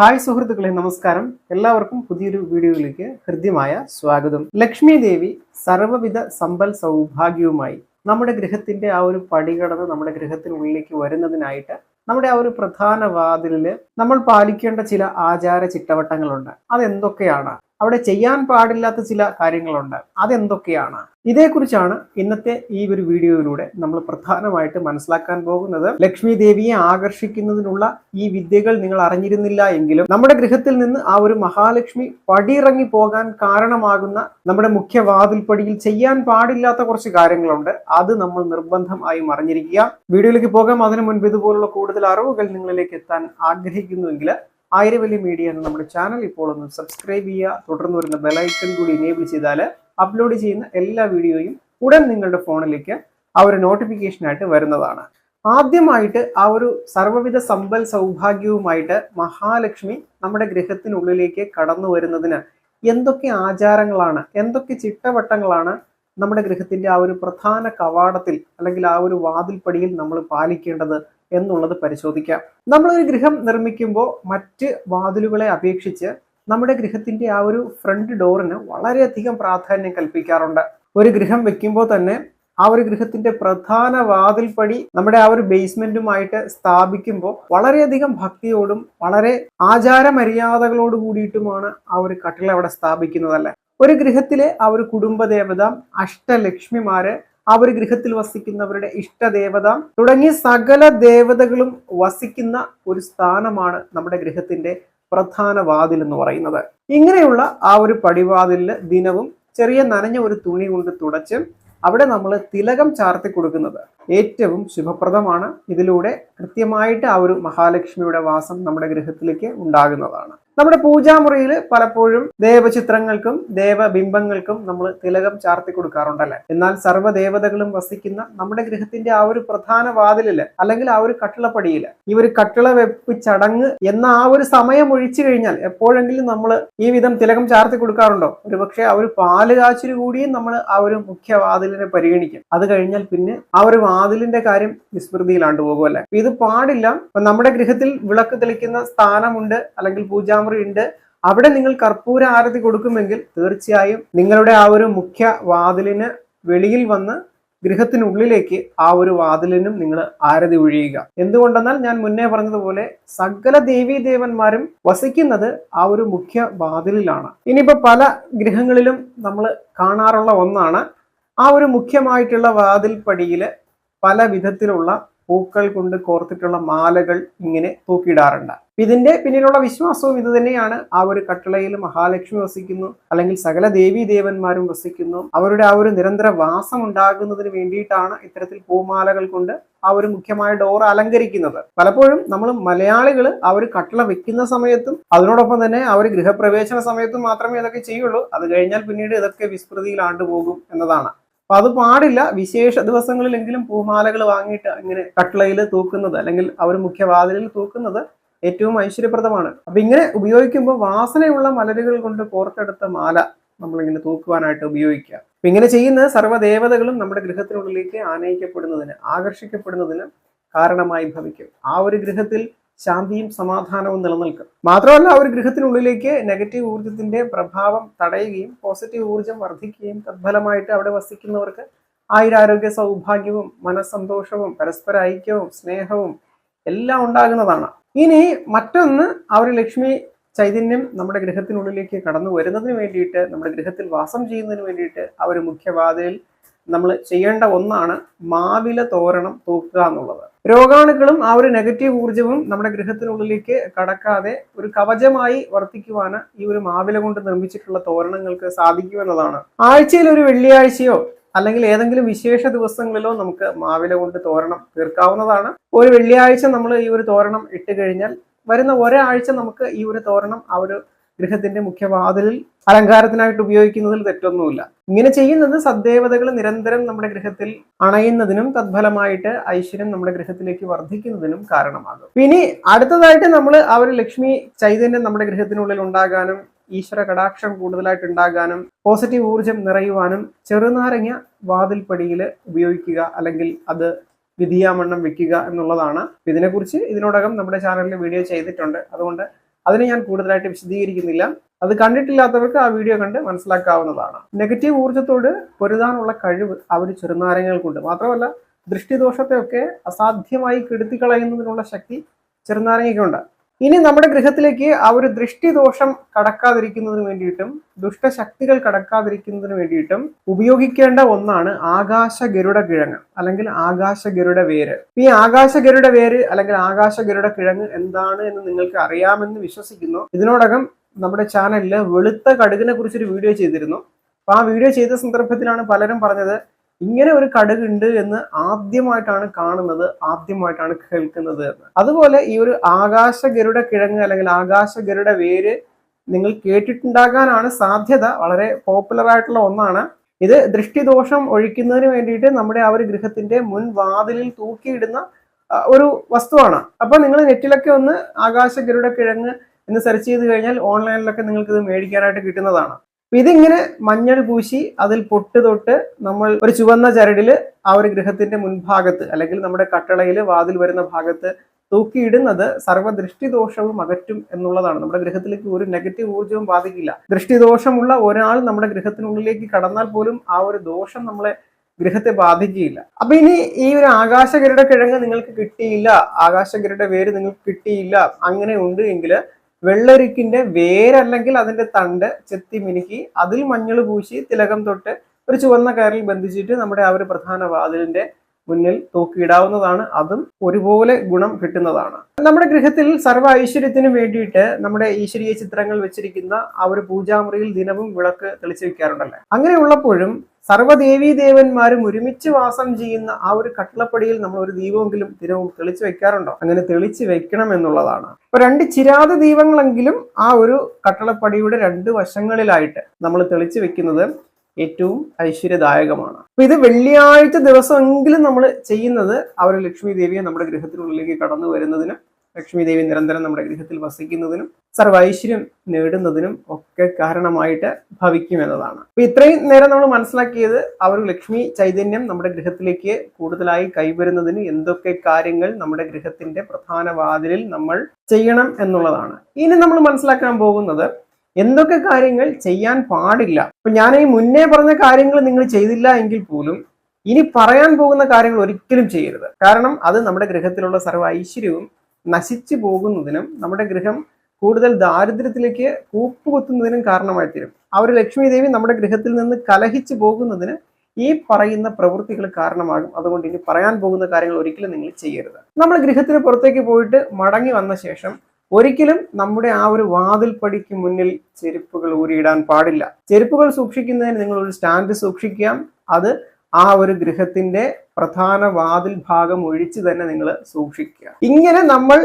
Hi സുഹൃത്തുക്കളെ നമസ്കാരം. എല്ലാവർക്കും പുതിയൊരു വീഡിയോയിലേക്ക് ഹൃദ്യമായ സ്വാഗതം. ലക്ഷ്മി ദേവി സർവവിധ സമ്പൽ സൗഭാഗ്യവുമായി നമ്മുടെ ഗൃഹത്തിന്റെ ആ ഒരു പടി കടന്ന് നമ്മുടെ ഗൃഹത്തിനുള്ളിലേക്ക് വരുന്നതിനായിട്ട് നമ്മുടെ ആ ഒരു പ്രധാന വാതിലിൽ നമ്മൾ പാലിക്കേണ്ട ചില ആചാര ചിട്ടവട്ടങ്ങളുണ്ട്. അതെന്തൊക്കെയാണ്? അവിടെ ചെയ്യാൻ പാടില്ലാത്ത ചില കാര്യങ്ങളുണ്ട്. അതെന്തൊക്കെയാണ്? ഇതേക്കുറിച്ചാണ് ഇന്നത്തെ ഈ ഒരു വീഡിയോയിലൂടെ നമ്മൾ പ്രധാനമായിട്ട് മനസ്സിലാക്കാൻ പോകുന്നത്. ലക്ഷ്മി ദേവിയെ ആകർഷിക്കുന്നതിനുള്ള ഈ വിദ്യകൾ നിങ്ങൾ അറിഞ്ഞിരുന്നില്ല എങ്കിലും നമ്മുടെ ഗൃഹത്തിൽ നിന്ന് ആ ഒരു മഹാലക്ഷ്മി പടിയിറങ്ങി പോകാൻ കാരണമാകുന്ന നമ്മുടെ മുഖ്യ വാതിൽപ്പടിയിൽ ചെയ്യാൻ പാടില്ലാത്ത കുറച്ച് കാര്യങ്ങളുണ്ട്. അത് നമ്മൾ നിർബന്ധമായും അറിഞ്ഞിരിക്കുക. വീഡിയോയിലേക്ക് പോകാം. അതിനു മുൻപ് ഇതുപോലുള്ള കൂടുതൽ അറിവുകൾ നിങ്ങളിലേക്ക് എത്താൻ ആഗ്രഹിക്കുന്നുവെങ്കിൽ ആയിരവലി മീഡിയ എന്ന നമ്മുടെ ചാനൽ ഇപ്പോൾ ഒന്ന് സബ്സ്ക്രൈബ് ചെയ്യുക തുടർന്ന് വരുന്ന ബെലൈക്കൺ കൂടി എനേബിൾ ചെയ്താൽ അപ്ലോഡ് ചെയ്യുന്ന എല്ലാ വീഡിയോയും ഉടൻ നിങ്ങളുടെ ഫോണിലേക്ക് ആ ഒരു നോട്ടിഫിക്കേഷനായിട്ട് വരുന്നതാണ്. ആദ്യമായിട്ട് ആ ഒരു സർവവിധ സമ്പൽ സൗഭാഗ്യവുമായിട്ട് മഹാലക്ഷ്മി നമ്മുടെ ഗൃഹത്തിനുള്ളിലേക്ക് കടന്നു വരുന്നതിന് എന്തൊക്കെ ആചാരങ്ങളാണ് എന്തൊക്കെ ചിട്ടവട്ടങ്ങളാണ് നമ്മുടെ ഗൃഹത്തിന്റെ ആ ഒരു പ്രധാന കവാടത്തിൽ അല്ലെങ്കിൽ ആ ഒരു വാതിൽപ്പടിയിൽ നമ്മൾ പാലിക്കേണ്ടത് എന്നുള്ളത് പരിശോധിക്കാം. നമ്മളൊരു ഗൃഹം നിർമ്മിക്കുമ്പോൾ മറ്റ് വാതിലുകളെ അപേക്ഷിച്ച് നമ്മുടെ ഗൃഹത്തിന്റെ ആ ഒരു ഫ്രണ്ട് ഡോറിന് വളരെയധികം പ്രാധാന്യം കൽപ്പിക്കാറുണ്ട്. ഒരു ഗൃഹം വെക്കുമ്പോൾ തന്നെ ആ ഒരു ഗൃഹത്തിന്റെ പ്രധാന വാതിൽ പടി നമ്മുടെ ആ ഒരു ബേസ്മെന്റുമായിട്ട് സ്ഥാപിക്കുമ്പോൾ വളരെയധികം ഭക്തിയോടും വളരെ ആചാര മര്യാദകളോട് കൂടിയിട്ടുമാണ് ആ ഒരു കട്ടിൽ അവിടെ സ്ഥാപിക്കുന്നതല്ലേ? ഒരു ഗൃഹത്തിലെ ആ ഒരു കുടുംബദേവത അഷ്ടലക്ഷ്മിമാര് ആ ഒരു ഗൃഹത്തിൽ വസിക്കുന്നവരുടെ ഇഷ്ടദേവത തുടങ്ങിയ സകല ദേവതകളും വസിക്കുന്ന ഒരു സ്ഥാനമാണ് നമ്മുടെ ഗൃഹത്തിന്റെ പ്രധാന വാതിൽ എന്ന് പറയുന്നത്. ഇങ്ങനെയുള്ള ആ ഒരു പടിവാതിലിൽ ദിനവും ചെറിയ നനഞ്ഞ ഒരു തുണി കൊണ്ട് തുടച്ച് അവിടെ നമ്മൾ തിലകം ചാർത്തി കൊടുക്കുന്നത് ഏറ്റവും ശുഭപ്രദമാണ്. ഇതിലൂടെ കൃത്യമായിട്ട് ആ ഒരു മഹാലക്ഷ്മിയുടെ വാസം നമ്മുടെ ഗൃഹത്തിലേക്ക് ഉണ്ടാകുന്നതാണ്. നമ്മുടെ പൂജാമുറിയിൽ പലപ്പോഴും ദേവചിത്രങ്ങൾക്കും ദേവബിംബങ്ങൾക്കും നമ്മൾ തിലകം ചാർത്തി കൊടുക്കാറുണ്ടല്ലേ? എന്നാൽ സർവദേവതകളും വസിക്കുന്ന നമ്മുടെ ഗൃഹത്തിന്റെ ആ ഒരു പ്രധാന വാതിലിൽ അല്ലെങ്കിൽ ആ ഒരു കട്ടിളപ്പടിയിൽ ഈ ഒരു കട്ടിള വെപ്പ് ചടങ്ങ് എന്ന ആ ഒരു സമയം ഒഴിച്ചു കഴിഞ്ഞാൽ എപ്പോഴെങ്കിലും നമ്മൾ ഈ വിധം തിലകം ചാർത്തി കൊടുക്കാറുണ്ടോ? ഒരുപക്ഷെ ആ ഒരു പാൽ കാച്ചിൽ കൂടിയും നമ്മൾ ആ ഒരു മുഖ്യ വാതിലിനെ പരിഗണിക്കും. അത് കഴിഞ്ഞാൽ പിന്നെ ആ ഒരു വാതിലിന്റെ കാര്യം വിസ്മൃതിയിലാണ്ട് പോകുമല്ലേ ഇത് പാടില്ല. അപ്പൊ നമ്മുടെ ഗൃഹത്തിൽ വിളക്ക് തെളിക്കുന്ന സ്ഥാനമുണ്ട് അല്ലെങ്കിൽ പൂജാമുറി ഉണ്ട്. അവിടെ നിങ്ങൾ കർപ്പൂര ആരതി കൊടുക്കുമെങ്കിൽ തീർച്ചയായും നിങ്ങളുടെ ആ ഒരു മുഖ്യ വാതിലിന് വെളിയിൽ വന്ന് ഗൃഹത്തിനുള്ളിലേക്ക് ആ ഒരു വാതിലിനും നിങ്ങൾ ആരതി ഒഴിയുക. എന്തുകൊണ്ടെന്നാൽ ഞാൻ മുന്നേ പറഞ്ഞതുപോലെ സകല ദേവീ ദേവന്മാരും വസിക്കുന്നത് ആ ഒരു മുഖ്യ വാതിലിലാണ്. ഇനിയിപ്പോ പല ഗൃഹങ്ങളിലും നമ്മൾ കാണാറുള്ള ഒന്നാണ് ആ ഒരു മുഖ്യമായിട്ടുള്ള വാതിൽപ്പടിയിൽ പല വിധത്തിലുള്ള പൂക്കൾ കൊണ്ട് കോർത്തിട്ടുള്ള മാലകൾ ഇങ്ങനെ തൂക്കിയിടാറുണ്ട്. ഇതിന്റെ പിന്നിലുള്ള വിശ്വാസവും ഇത് തന്നെയാണ്. ആ ഒരു കട്ടളയിൽ മഹാലക്ഷ്മി വസിക്കുന്നു. അല്ലെങ്കിൽ സകല ദേവീ ദേവന്മാരും വസിക്കുന്നു. അവരുടെ ആ ഒരു നിരന്തര വാസം ഉണ്ടാകുന്നതിന് വേണ്ടിയിട്ടാണ് ഇത്തരത്തിൽ പൂമാലകൾ കൊണ്ട് ആ ഒരു മുഖ്യമായ ഡോർ അലങ്കരിക്കുന്നത്. പലപ്പോഴും നമ്മൾ മലയാളികൾ ആ ഒരു കട്ടള വെക്കുന്ന സമയത്തും അതിനോടൊപ്പം തന്നെ ആ ഒരു ഗൃഹപ്രവേശന സമയത്തും മാത്രമേ ഇതൊക്കെ ചെയ്യുള്ളൂ. അത് കഴിഞ്ഞാൽ പിന്നീട് ഇതൊക്കെ വിസ്മൃതിയിൽ ആണ്ടുപോകും എന്നതാണ്. അപ്പൊ അത് പാടില്ല. വിശേഷ ദിവസങ്ങളിലെങ്കിലും പൂമാലകൾ വാങ്ങിയിട്ട് ഇങ്ങനെ കട്ട്ളയിൽ തൂക്കുന്നത് അല്ലെങ്കിൽ അവർ മുഖ്യവാതിലിൽ തൂക്കുന്നത് ഏറ്റവും ഐശ്വര്യപ്രദമാണ്. അപ്പൊ ഇങ്ങനെ ഉപയോഗിക്കുമ്പോൾ വാസനയുള്ള മലരുകൾ കൊണ്ട് കോർത്തെടുത്ത മാല നമ്മളിങ്ങനെ തൂക്കുവാനായിട്ട് ഉപയോഗിക്കുക. അപ്പൊ ഇങ്ങനെ ചെയ്യുന്ന സർവദേവതകളും നമ്മുടെ ഗൃഹത്തിനുള്ളിലേക്ക് ആനയിക്കപ്പെടുന്നതിന് ആകർഷിക്കപ്പെടുന്നതിന് കാരണമായി ഭവിക്കും. ആ ഒരു ഗൃഹത്തിൽ ശാന്തിയും സമാധാനവും നിലനിൽക്കും. മാത്രമല്ല ആ ഒരു ഗൃഹത്തിനുള്ളിലേക്ക് നെഗറ്റീവ് ഊർജത്തിന്റെ പ്രഭാവം തടയുകയും പോസിറ്റീവ് ഊർജം വർദ്ധിക്കുകയും തത്ഫലമായിട്ട് അവിടെ വസിക്കുന്നവർക്ക് ആയുരാരോഗ്യ സൗഭാഗ്യവും മനസ്സന്തോഷവും പരസ്പര ഐക്യവും സ്നേഹവും എല്ലാം ഉണ്ടാകുന്നതാണ്. ഇനി മറ്റൊന്ന് അവർ ലക്ഷ്മി ചൈതന്യം നമ്മുടെ ഗൃഹത്തിനുള്ളിലേക്ക് കടന്നു വരുന്നതിന് വേണ്ടിയിട്ട് നമ്മുടെ ഗൃഹത്തിൽ വാസം ചെയ്യുന്നതിന് വേണ്ടിയിട്ട് അവർ ഒരു മുഖ്യവാതിലിൽ നമ്മൾ ചെയ്യേണ്ട ഒന്നാണ് മാവില തോരണം തൂക്കുക എന്നുള്ളത്. രോഗാണുക്കളും ആ ഒരു നെഗറ്റീവ് ഊർജവും നമ്മുടെ ഗൃഹത്തിനുള്ളിലേക്ക് കടക്കാതെ ഒരു കവചമായി വർത്തിക്കുവാന് ഈ ഒരു മാവില കൊണ്ട് നിർമ്മിച്ചിട്ടുള്ള തോരണങ്ങൾക്ക് സാധിക്കുമെന്നതാണ്. ആഴ്ചയിൽ ഒരു വെള്ളിയാഴ്ചയോ അല്ലെങ്കിൽ ഏതെങ്കിലും വിശേഷ ദിവസങ്ങളിലോ നമുക്ക് മാവില കൊണ്ട് തോരണം തീർക്കാവുന്നതാണ്. ഒരു വെള്ളിയാഴ്ച നമ്മൾ ഈ ഒരു തോരണം ഇട്ട് കഴിഞ്ഞാൽ വരുന്ന ഒരാഴ്ച നമുക്ക് ഈ ഒരു തോരണം ആ ഒരു ഗൃഹത്തിന്റെ മുഖ്യവാതിലിൽ അലങ്കാരത്തിനായിട്ട് ഉപയോഗിക്കുന്നതിൽ തെറ്റൊന്നുമില്ല. ഇങ്ങനെ ചെയ്യുന്നത് സദ്ദേവതകൾ നിരന്തരം നമ്മുടെ ഗൃഹത്തിൽ അണയുന്നതിനും തദ്ഫലമായിട്ട് ഐശ്വര്യം നമ്മുടെ ഗൃഹത്തിലേക്ക് വർദ്ധിക്കുന്നതിനും കാരണമാകും. ഇനി അടുത്തതായിട്ട് നമ്മൾ ആ ഒരു ലക്ഷ്മി ചൈതന്യം നമ്മുടെ ഗൃഹത്തിനുള്ളിൽ ഉണ്ടാകാനും ഈശ്വര കടാക്ഷം കൂടുതലായിട്ട് ഉണ്ടാകാനും പോസിറ്റീവ് ഊർജം നിറയുവാനും ചെറുനാരങ്ങ വാതിൽപ്പടിയിൽ ഉപയോഗിക്കുക അല്ലെങ്കിൽ അത് വിധിയാമണ്ണം വെക്കുക എന്നുള്ളതാണ്. ഇതിനെക്കുറിച്ച് ഇതിനോടകം നമ്മുടെ ചാനലിൽ വീഡിയോ ചെയ്തിട്ടുണ്ട്. അതുകൊണ്ട് അതിനെ ഞാൻ കൂടുതലായിട്ട് വിശദീകരിക്കുന്നില്ല. അത് കണ്ടിട്ടില്ലാത്തവർക്ക് ആ വീഡിയോ കണ്ട് മനസ്സിലാക്കാവുന്നതാണ്. നെഗറ്റീവ് ഊർജത്തോട് പൊരുതാനുള്ള കഴിവ് ആ ഒരു ചെറുനാരങ്ങൾക്കുണ്ട്. മാത്രമല്ല ദൃഷ്ടിദോഷത്തെയൊക്കെ അസാധ്യമായി കെടുത്തി കളയുന്നതിനുള്ള ശക്തി ചെറുനാരങ്ങയ്ക്കുണ്ട്. ഇനി നമ്മുടെ ഗൃഹത്തിലേക്ക് ആ ഒരു ദൃഷ്ടിദോഷം കടക്കാതിരിക്കുന്നതിന് വേണ്ടിയിട്ടും ദുഷ്ടശക്തികൾ കടക്കാതിരിക്കുന്നതിന് വേണ്ടിയിട്ടും ഉപയോഗിക്കേണ്ട ഒന്നാണ് ആകാശ ഗരുഡ കിഴങ്ങ് അല്ലെങ്കിൽ ആകാശ ഗരുഡ വേര്. ഈ ആകാശ ഗരുഡ വേര് അല്ലെങ്കിൽ ആകാശ ഗരുഡ കിഴങ്ങ് എന്താണ് എന്ന് നിങ്ങൾക്ക് അറിയാമെന്ന് വിശ്വസിക്കുന്നു. ഇതിനോടകം നമ്മുടെ ചാനലിൽ വെളുത്ത കടുകിനെ കുറിച്ചൊരു വീഡിയോ ചെയ്തിരുന്നു. അപ്പൊ ആ വീഡിയോ ചെയ്ത സന്ദർഭത്തിലാണ് പലരും പറഞ്ഞത് ഇങ്ങനെ ഒരു കടുക് ഉണ്ട് എന്ന് ആദ്യമായിട്ടാണ് കാണുന്നത് ആദ്യമായിട്ടാണ് കേൾക്കുന്നത് എന്ന്. അതുപോലെ ഈ ഒരു ആകാശഗരുടെ കിഴങ്ങ് അല്ലെങ്കിൽ ആകാശഗരുടെ വേര് നിങ്ങൾ കേട്ടിട്ടുണ്ടാകാനാണ് സാധ്യത വളരെ പോപ്പുലർ ആയിട്ടുള്ള ഒന്നാണ്. ഇത് ദൃഷ്ടിദോഷം ഒഴിക്കുന്നതിന് വേണ്ടിയിട്ട് നമ്മുടെ ആ ഒരു ഗൃഹത്തിന്റെ മുൻ വാതിലിൽ തൂക്കിയിടുന്ന ഒരു വസ്തുവാണ്. അപ്പൊ നിങ്ങൾ നെറ്റിലൊക്കെ ഒന്ന് ആകാശ ഗരുഡ കിഴങ്ങ് എന്ന് സെർച്ച് ചെയ്ത് കഴിഞ്ഞാൽ ഓൺലൈനിലൊക്കെ നിങ്ങൾക്ക് ഇത് മേടിക്കാനായിട്ട് കിട്ടുന്നതാണ്. ഇതിങ്ങനെ മഞ്ഞൾ പൂശി അതിൽ പൊട്ട് തൊട്ട് നമ്മൾ ഒരു ചുവന്ന ചരടിൽ ആ ഒരു ഗൃഹത്തിന്റെ മുൻഭാഗത്ത് അല്ലെങ്കിൽ നമ്മുടെ കട്ടളയിൽ വാതിൽ വരുന്ന ഭാഗത്ത് തൂക്കിയിടുന്നത് സർവദൃഷ്ടിദോഷവും അകറ്റും എന്നുള്ളതാണ്. നമ്മുടെ ഗൃഹത്തിലേക്ക് ഒരു നെഗറ്റീവ് ഊർജവും ബാധിക്കില്ല. ദൃഷ്ടിദോഷമുള്ള ഒരാൾ നമ്മുടെ ഗൃഹത്തിനുള്ളിലേക്ക് കടന്നാൽ പോലും ആ ഒരു ദോഷം നമ്മളെ ഗൃഹത്തെ ബാധിക്കുകയില്ല. അപ്പൊ ഇനി ഈ ഒരു ആകാശഗരുടെ കിഴങ്ങ് നിങ്ങൾക്ക് കിട്ടിയില്ല ആകാശഗരുടെ വേര് നിങ്ങൾക്ക് കിട്ടിയില്ല അങ്ങനെ ഉണ്ട് എങ്കിൽ വെള്ളരിക്കിന്റെ വേരല്ലെങ്കിൽ അതിന്റെ തണ്ട് ചെത്തി മിനുക്കി അതിൽ മഞ്ഞൾ പൂശി തിലകം തൊട്ട് ഒരു ചുവന്ന കയറിൽ ബന്ധിച്ചിട്ട് നമ്മുടെ ആ ഒരു പ്രധാന വാതിലിന്റെ മുന്നിൽ തൂക്കിയിടാവുന്നതാണ്. അതും ഒരുപോലെ ഗുണം കിട്ടുന്നതാണ്. നമ്മുടെ ഗൃഹത്തിൽ സർവ ഐശ്വര്യത്തിനും വേണ്ടിയിട്ട് നമ്മുടെ ഈശ്വരീയ ചിത്രങ്ങൾ വെച്ചിരിക്കുന്ന ആ ഒരു പൂജാമുറിയിൽ ദിനവും വിളക്ക് തെളിച്ചു വെക്കാറുണ്ടല്ലേ? അങ്ങനെയുള്ളപ്പോഴും സർവദേവീ ദേവന്മാരും ഒരുമിച്ച് വാസം ചെയ്യുന്ന ആ ഒരു കട്ടിളപ്പടിയിൽ നമ്മൾ ഒരു ദീപമെങ്കിലും ദിനവും തെളിച്ചു വെക്കാറുണ്ടോ? അങ്ങനെ തെളിച്ചു വെക്കണം എന്നുള്ളതാണ്. അപ്പൊ രണ്ട് ചിരാത ദീപങ്ങളെങ്കിലും ആ ഒരു കട്ടളപ്പടിയുടെ രണ്ട് വശങ്ങളിലായിട്ട് നമ്മൾ തെളിച്ചു വെക്കുന്നത് ഏറ്റവും ഐശ്വര്യദായകമാണ്. അപ്പൊ ഇത് വെള്ളിയാഴ്ച ദിവസമെങ്കിലും നമ്മൾ ചെയ്യുന്നത് അവർ ലക്ഷ്മി ദേവിയെ നമ്മുടെ ഗൃഹത്തിനുള്ളിലേക്ക് കടന്നു വരുന്നതിനും ലക്ഷ്മി ദേവി നിരന്തരം നമ്മുടെ ഗൃഹത്തിൽ വസിക്കുന്നതിനും സർവൈശ്വര്യം നേടുന്നതിനും ഒക്കെ കാരണമായിട്ട് ഭവിക്കും എന്നതാണ്. അപ്പൊ ഇത്രയും നേരം നമ്മൾ മനസ്സിലാക്കിയത് അവർ ലക്ഷ്മി ചൈതന്യം നമ്മുടെ ഗൃഹത്തിലേക്ക് കൂടുതലായി കൈവരുന്നതിന് എന്തൊക്കെ കാര്യങ്ങൾ നമ്മുടെ ഗൃഹത്തിന്റെ പ്രധാന വാതിലിൽ നമ്മൾ ചെയ്യണം എന്നുള്ളതാണ്. ഇനി നമ്മൾ മനസ്സിലാക്കാൻ പോകുന്നത് എന്തൊക്കെ കാര്യങ്ങൾ ചെയ്യാൻ പാടില്ല. അപ്പൊ ഞാൻ ഈ മുന്നേ പറഞ്ഞ കാര്യങ്ങൾ നിങ്ങൾ ചെയ്തില്ല എങ്കിൽ പോലും ഇനി പറയാൻ പോകുന്ന കാര്യങ്ങൾ ഒരിക്കലും ചെയ്യരുത്. കാരണം അത് നമ്മുടെ ഗൃഹത്തിലുള്ള സർവ ഐശ്വര്യവും നശിച്ചു പോകുന്നതിനും നമ്മുടെ ഗൃഹം കൂടുതൽ ദാരിദ്ര്യത്തിലേക്ക് കൂപ്പുകുത്തുന്നതിനും കാരണമായി തീരും ആ ഒരു ലക്ഷ്മി ദേവി നമ്മുടെ ഗൃഹത്തിൽ നിന്ന് കലഹിച്ചു പോകുന്നതിന് ഈ പറയുന്ന പ്രവൃത്തികൾ കാരണമാകും. അതുകൊണ്ട് ഇനി പറയാൻ പോകുന്ന കാര്യങ്ങൾ ഒരിക്കലും നിങ്ങൾ ചെയ്യരുത്. നമ്മൾ ഗൃഹത്തിന് പുറത്തേക്ക് പോയിട്ട് മടങ്ങി വന്ന ശേഷം ഒരിക്കലും നമ്മുടെ ആ ഒരു വാതിൽപ്പടിക്ക് മുന്നിൽ ചെരുപ്പുകൾ ഊരിയിടാൻ പാടില്ല. ചെരുപ്പുകൾ സൂക്ഷിക്കുന്നതിന് നിങ്ങൾ ഒരു സ്റ്റാൻഡ് സൂക്ഷിക്കാം. അത് ആ ഒരു ഗൃഹത്തിന്റെ പ്രധാന വാതിൽ ഭാഗം ഒഴിച്ച് തന്നെ നിങ്ങൾ സൂക്ഷിക്കുക. ഇങ്ങനെ നമ്മൾ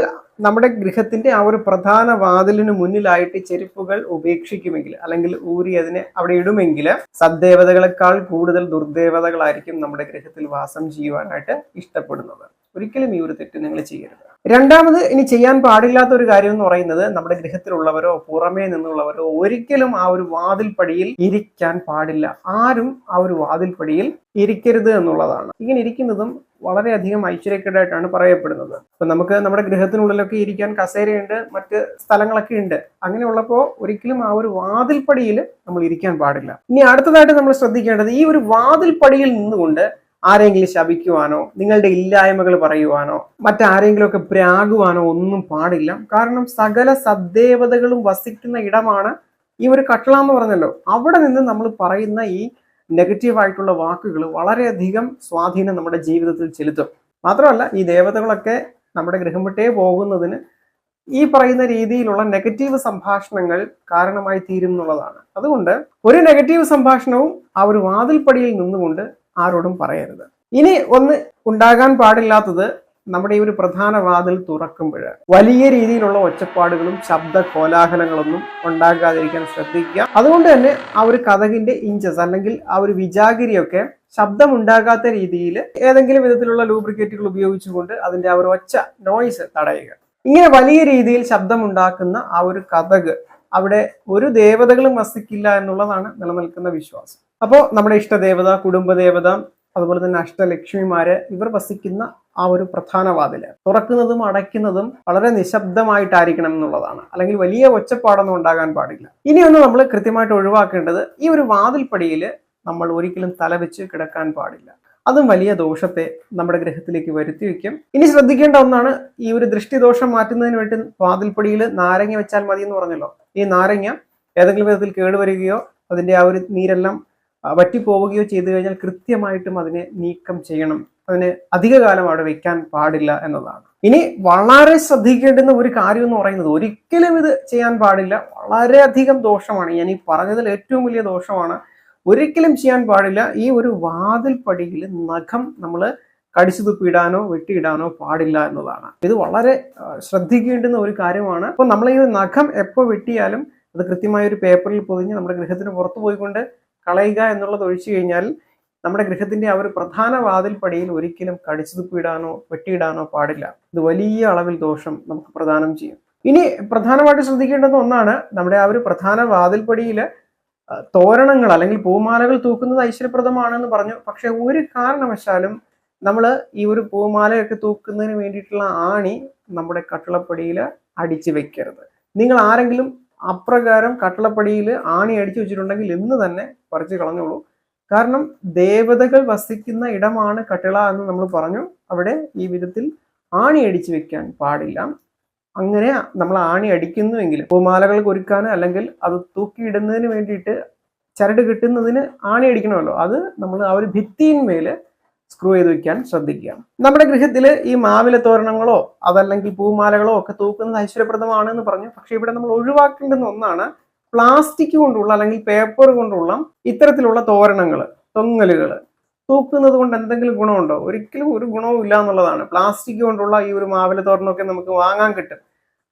നമ്മുടെ ഗൃഹത്തിന്റെ ആ ഒരു പ്രധാന വാതിലിന് മുന്നിലായിട്ട് ചെരുപ്പുകൾ ഉപേക്ഷിക്കുമെങ്കിൽ അല്ലെങ്കിൽ ഊരി അതിനെ അവിടെ ഇടുമെങ്കിൽ സദ്ദേവതകളെക്കാൾ കൂടുതൽ ദുർദേവതകളായിരിക്കും നമ്മുടെ ഗൃഹത്തിൽ വാസം ചെയ്യുവാനായിട്ട് ഇഷ്ടപ്പെടുന്നത്. ഒരിക്കലും ഈ ഒരു തെറ്റ് നിങ്ങൾ ചെയ്യരുത്. രണ്ടാമത് ഇനി ചെയ്യാൻ പാടില്ലാത്ത ഒരു കാര്യം എന്ന് പറയുന്നത് നമ്മുടെ ഗൃഹത്തിലുള്ളവരോ പുറമേ നിന്നുള്ളവരോ ഒരിക്കലും ആ ഒരു വാതിൽപ്പടിയിൽ ഇരിക്കാൻ പാടില്ല. ആരും ആ ഒരു വാതിൽപ്പടിയിൽ ഇരിക്കരുത് എന്നുള്ളതാണ്. ഇങ്ങനെ ഇരിക്കുന്നതും വളരെയധികം ഐശ്വര്യക്കേടായിട്ടാണ് പറയപ്പെടുന്നത്. അപ്പൊ നമുക്ക് നമ്മുടെ ഗൃഹത്തിനുള്ളിലൊക്കെ ഇരിക്കാൻ കസേരയുണ്ട് മറ്റ് സ്ഥലങ്ങളൊക്കെ ഉണ്ട്. അങ്ങനെയുള്ളപ്പോൾ ഒരിക്കലും ആ ഒരു വാതിൽപ്പടിയിൽ നമ്മൾ ഇരിക്കാൻ പാടില്ല. ഇനി അടുത്തതായിട്ട് നമ്മൾ ശ്രദ്ധിക്കേണ്ടത് ഈ ഒരു വാതിൽപ്പടിയിൽ നിന്നുകൊണ്ട് ആരെങ്കിലും ശപിക്കുവാനോ നിങ്ങളുടെ ഇല്ലായ്മകൾ പറയുവാനോ മറ്റാരെങ്കിലും ഒക്കെ പ്രാകുവാനോ ഒന്നും പാടില്ല. കാരണം സകല സദ്ദേവതകളും വസിക്കുന്ന ഇടമാണ് ഈ ഒരു കട്ടള എന്ന് പറഞ്ഞല്ലോ. അവിടെ നിന്ന് നമ്മൾ പറയുന്ന ഈ നെഗറ്റീവായിട്ടുള്ള വാക്കുകൾ വളരെയധികം സ്വാധീനം നമ്മുടെ ജീവിതത്തിൽ ചെലുത്തും. മാത്രമല്ല ഈ ദേവതകളൊക്കെ നമ്മുടെ ഗൃഹം വിട്ടേ പോകുന്നതിന് ഈ പറയുന്ന രീതിയിലുള്ള നെഗറ്റീവ് സംഭാഷണങ്ങൾ കാരണമായി തീരുന്നുള്ളതാണ് അതുകൊണ്ട് ഒരു നെഗറ്റീവ് സംഭാഷണവും ആ ഒരു വാതിൽപ്പടിയിൽ നിന്നുകൊണ്ട് ആരോടും പറയരുത്. ഇനി ഒന്ന് ഉണ്ടാകാൻ പാടില്ലാത്തത് നമ്മുടെ ഈ ഒരു പ്രധാന വാതിൽ തുറക്കുമ്പോൾ വലിയ രീതിയിലുള്ള ഒച്ചപ്പാടുകളും ശബ്ദ കോലാഹലങ്ങളൊന്നും ഉണ്ടാകാതിരിക്കാൻ ശ്രദ്ധിക്കുക. അതുകൊണ്ട് തന്നെ ആ ഒരു കഥകിന്റെ ഇഞ്ചസ് അല്ലെങ്കിൽ ആ ഒരു വിജാഗിരിയൊക്കെ ശബ്ദം ഉണ്ടാകാത്ത രീതിയിൽ ഏതെങ്കിലും വിധത്തിലുള്ള ലൂബ്രിക്കേറ്റുകൾ ഉപയോഗിച്ചുകൊണ്ട് അതിന്റെ ആ ഒരു ഒച്ച നോയ്സ് തടയുക. ഇങ്ങനെ വലിയ രീതിയിൽ ശബ്ദമുണ്ടാക്കുന്ന ആ ഒരു കഥക് അവിടെ ഒരു ദേവതകളും വസിക്കില്ല എന്നുള്ളതാണ് നിലനിൽക്കുന്ന വിശ്വാസം. അപ്പോൾ നമ്മുടെ ഇഷ്ടദേവത കുടുംബദേവത അതുപോലെ തന്നെ അഷ്ടലക്ഷ്മിമാര് ഇവർ വസിക്കുന്ന ആ ഒരു പ്രധാന വാതിൽ. തുറക്കുന്നതും അടയ്ക്കുന്നതും വളരെ നിശബ്ദമായിട്ടായിരിക്കണം എന്നുള്ളതാണ്. അല്ലെങ്കിൽ വലിയ ഒച്ചപ്പാടൊന്നും ഉണ്ടാകാൻ പാടില്ല. ഇനിയൊന്ന് നമ്മൾ കൃത്യമായിട്ട് ഒഴിവാക്കേണ്ടത് ഈ ഒരു വാതിൽപ്പടിയിൽ നമ്മൾ ഒരിക്കലും തലവെച്ച് കിടക്കാൻ പാടില്ല. അതും വലിയ ദോഷത്തെ നമ്മുടെ ഗ്രഹത്തിലേക്ക് വരുത്തി വയ്ക്കും. ഇനി ശ്രദ്ധിക്കേണ്ട ഒന്നാണ് ഈ ഒരു ദൃഷ്ടിദോഷം മാറ്റുന്നതിന് വേണ്ടി വാതിൽപ്പടിയിൽ നാരങ്ങ വെച്ചാൽ മതി എന്ന് പറഞ്ഞല്ലോ. ഈ നാരങ്ങ ഏതെങ്കിലും വിധത്തിൽ കേടുവരികയോ അതിന്റെ ആ ഒരു നീരെല്ലാം വറ്റിപ്പോവുകയോ ചെയ്തു കഴിഞ്ഞാൽ കൃത്യമായിട്ടും അതിനെ നീക്കം ചെയ്യണം. അതിന് അധികകാലം അവിടെ വെക്കാൻ പാടില്ല എന്നതാണ്. ഇനി വളരെ ശ്രദ്ധിക്കേണ്ടുന്ന ഒരു കാര്യം എന്ന് പറയുന്നത് ഒരിക്കലും ഇത് ചെയ്യാൻ പാടില്ല. വളരെയധികം ദോഷമാണ്. ഞാൻ ഈ പറഞ്ഞതിൽ ഏറ്റവും വലിയ ദോഷമാണ്. ഒരിക്കലും ചെയ്യാൻ പാടില്ല. ഈ ഒരു വാതിൽ പടിയിൽ നഖം നമ്മൾ കടിച്ചു തുപ്പിയിടാനോ വെട്ടിയിടാനോ പാടില്ല എന്നതാണ്. ഇത് വളരെ ശ്രദ്ധിക്കേണ്ടുന്ന ഒരു കാര്യമാണ്. അപ്പൊ നമ്മൾ ഈ നഖം എപ്പോൾ വെട്ടിയാലും അത് കൃത്യമായ ഒരു പേപ്പറിൽ പൊതിഞ്ഞ് നമ്മുടെ ഗൃഹത്തിന് പുറത്തു പോയിക്കൊണ്ട് കളയുക എന്നുള്ളത് ഒഴിച്ചു കഴിഞ്ഞാൽ നമ്മുടെ ഗൃഹത്തിന്റെ ആ ഒരു പ്രധാന വാതിൽ പടിയിൽ ഒരിക്കലും കടിച്ചു തുപ്പിയിടാനോ വെട്ടിയിടാനോ പാടില്ല. ഇത് വലിയ അളവിൽ ദോഷം നമുക്ക് പ്രദാനം ചെയ്യും. ഇനി പ്രധാനമായിട്ട് ശ്രദ്ധിക്കേണ്ടുന്ന ഒന്നാണ് നമ്മുടെ ആ ഒരു പ്രധാന വാതിൽപ്പടിയിൽ തോരണങ്ങൾ അല്ലെങ്കിൽ പൂമാലകൾ തൂക്കുന്നത് ഐശ്വര്യപ്രദമാണെന്ന് പറഞ്ഞു. പക്ഷെ ഒരു കാരണവശാലും നമ്മൾ ഈ ഒരു പൂമാലയൊക്കെ തൂക്കുന്നതിന് വേണ്ടിയിട്ടുള്ള ആണി നമ്മുടെ കട്ടിളപ്പടിയിൽ അടിച്ചു വെക്കരുത്. നിങ്ങൾ ആരെങ്കിലും അപ്രകാരം കട്ടളപ്പടിയിൽ ആണി അടിച്ചു വെച്ചിട്ടുണ്ടെങ്കിൽ ഇന്ന് തന്നെ പറിച്ചു കളഞ്ഞോളൂ. കാരണം ദേവതകൾ വസിക്കുന്ന ഇടമാണ് കട്ടിള എന്ന് നമ്മൾ പറഞ്ഞു. അവിടെ ഈ വിധത്തിൽ ആണി അടിച്ചു വെക്കാൻ പാടില്ല. അങ്ങനെ നമ്മൾ ആണി അടിക്കുന്നുവെങ്കിൽ പൂമാലകൾ കൊരുക്കാൻ അല്ലെങ്കിൽ അത് തൂക്കിയിടുന്നതിന് വേണ്ടിയിട്ട് ചരട് കിട്ടുന്നതിന് ആണി അടിക്കണമല്ലോ. അത് നമ്മൾ ആ ഒരു ഭിത്തിയിന്മേൽ സ്ക്രൂ ചെയ്ത് വെക്കാൻ ശ്രദ്ധിക്കുക നമ്മുടെ ഗൃഹത്തിൽ ഈ മാവില തോരണങ്ങളോ അതല്ലെങ്കിൽ പൂമാലകളോ ഒക്കെ തൂക്കുന്നത് ഐശ്വര്യപ്രദമാണ് എന്ന് പറഞ്ഞു. പക്ഷേ ഇവിടെ നമ്മൾ ഒഴിവാക്കേണ്ടുന്ന ഒന്നാണ് പ്ലാസ്റ്റിക് കൊണ്ടുള്ള അല്ലെങ്കിൽ പേപ്പർ കൊണ്ടുള്ള ഇത്തരത്തിലുള്ള തോരണങ്ങൾ തൊങ്ങലുകൾ തൂക്കുന്നത് കൊണ്ട് എന്തെങ്കിലും ഗുണമുണ്ടോ? ഒരിക്കലും ഒരു ഗുണവും ഇല്ല എന്നുള്ളതാണ്. പ്ലാസ്റ്റിക് കൊണ്ടുള്ള ഈ ഒരു മാവില തോരണമൊക്കെ നമുക്ക് വാങ്ങാൻ കിട്ടും.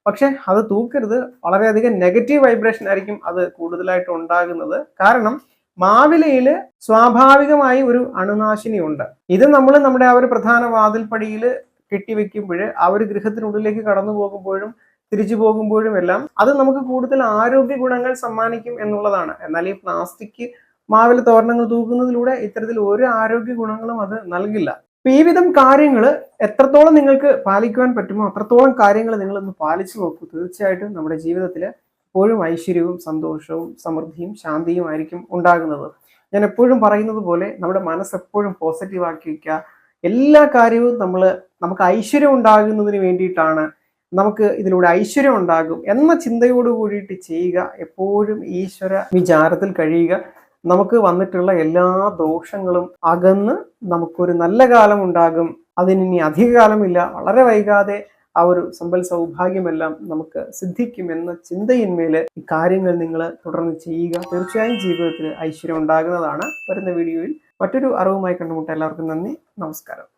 പക്ഷെ അത് തൂക്കരുത്. വളരെയധികം നെഗറ്റീവ് വൈബ്രേഷൻ ആയിരിക്കും അത് കൂടുതലായിട്ട് ഉണ്ടാകുന്നത്. കാരണം മാവിലയിൽ സ്വാഭാവികമായി ഒരു അണുനാശിനി ഉണ്ട്. ഇത് നമ്മൾ നമ്മുടെ ആ ഒരു പ്രധാന വാതിൽപ്പടിയിൽ കെട്ടിവെക്കുമ്പോൾ ആ ഒരു ഗൃഹത്തിനുള്ളിലേക്ക് കടന്നു പോകുമ്പോഴും തിരിച്ചു പോകുമ്പോഴും എല്ലാം അത് നമുക്ക് കൂടുതൽ ആരോഗ്യ ഗുണങ്ങൾ സമ്മാനിക്കും എന്നുള്ളതാണ്. എന്നാൽ ഈ പ്ലാസ്റ്റിക് മാവില തോരണങ്ങൾ തൂക്കുന്നതിലൂടെ ഇത്തരത്തിൽ ഒരു ആരോഗ്യ ഗുണങ്ങളും അത് നൽകില്ല. ഈ വിധം കാര്യങ്ങൾ എത്രത്തോളം നിങ്ങൾക്ക് പാലിക്കുവാൻ പറ്റുമോ അത്രത്തോളം കാര്യങ്ങൾ നിങ്ങളൊന്ന് പാലിച്ചു നോക്കൂ. തീർച്ചയായിട്ടും നമ്മുടെ ജീവിതത്തിൽ എപ്പോഴും ഐശ്വര്യവും സന്തോഷവും സമൃദ്ധിയും ശാന്തിയും ആയിരിക്കും ഉണ്ടാകുന്നത്. ഞാൻ എപ്പോഴും പറയുന്നത് പോലെ നമ്മുടെ മനസ്സ് എപ്പോഴും പോസിറ്റീവ് ആക്കി വയ്ക്കുക എല്ലാ കാര്യവും നമ്മൾ നമുക്ക് ഐശ്വര്യം ഉണ്ടാകുന്നതിന് വേണ്ടിയിട്ടാണ് നമുക്ക് ഇതിലൂടെ ഐശ്വര്യം ഉണ്ടാകും എന്ന ചിന്തയോട് കൂടിയിട്ട് ചെയ്യുക. എപ്പോഴും ഈശ്വര വിചാരത്തിൽ കഴിയുക. നമുക്ക് വന്നിട്ടുള്ള എല്ലാ ദോഷങ്ങളും അകന്ന് നമുക്കൊരു നല്ല കാലം ഉണ്ടാകും. അതിനി അധികകാലമില്ല വളരെ വൈകാതെ ആ ഒരു സമ്പൽ സൗഭാഗ്യമെല്ലാം നമുക്ക് സിദ്ധിക്കും എന്ന ചിന്തയിന്മേൽ ഈ കാര്യങ്ങൾ നിങ്ങൾ തുടർന്ന് ചെയ്യുക. തീർച്ചയായും ജീവിതത്തിൽ ഐശ്വര്യം ഉണ്ടാകുന്നതാണ് വരുന്ന വീഡിയോയിൽ. മറ്റൊരു അറിവുമായി കണ്ടുമുട്ട എല്ലാവർക്കും നന്ദി. നമസ്കാരം.